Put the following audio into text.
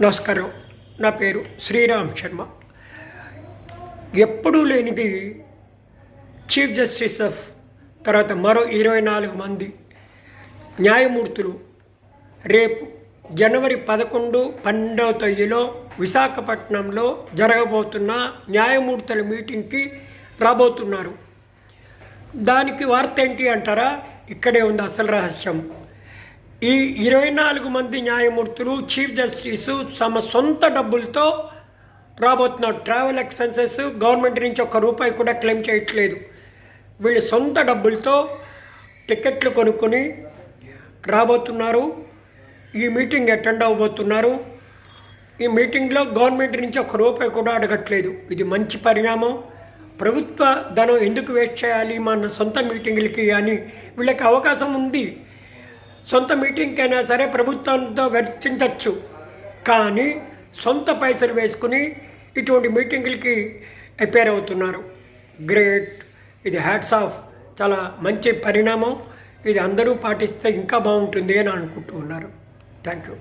నమస్కారం. నా పేరు శ్రీరామ్ శర్మ. ఎప్పుడూ లేనిది చీఫ్ జస్టిస్ ఆఫ్ తర్వాత మరో ఇరవై నాలుగు మంది న్యాయమూర్తులు రేపు జనవరి పదకొండు పన్నెండవ తేదీలో విశాఖపట్నంలో జరగబోతున్న న్యాయమూర్తుల మీటింగ్కి రాబోతున్నారు. దానికి వార్త ఏంటి అంటారా? ఇక్కడే ఉంది అసలు రహస్యం. ఈ ఇరవై నాలుగు మంది న్యాయమూర్తులు చీఫ్ జస్టిస్ తమ సొంత డబ్బులతో రాబోతున్నారు ట్రావెల్ ఎక్స్పెన్సెస్ గవర్నమెంట్ నుంచి ఒక్క రూపాయి కూడా క్లెయిమ్ చేయట్లేదు. వీళ్ళు సొంత డబ్బులతో టికెట్లు కొనుక్కొని రాబోతున్నారు. ఈ మీటింగ్ అటెండ్ అవ్వబోతున్నారు. ఈ మీటింగ్లో గవర్నమెంట్ నుంచి ఒక్క రూపాయి కూడా అడగట్లేదు. ఇది మంచి పరిణామం. ప్రభుత్వ ధనం ఎందుకు వేస్ట్ చేయాలి మన సొంత మీటింగులకి అని వీళ్ళకి అవకాశం ఉంది. సొంత మీటింగ్కి అయినా సరే ప్రభుత్వంతో వెచ్చించవచ్చు కానీ సొంత పైసలు వేసుకుని ఇటువంటి మీటింగులకి అపేర్ అవుతున్నారు. గ్రేట్ ఇది హ్యాట్స్ ఆఫ్ చాలా మంచి పరిణామం. ఇది అందరూ పాటిస్తే ఇంకా బాగుంటుంది అని అనుకుంటూ ఉన్నారు. Thank you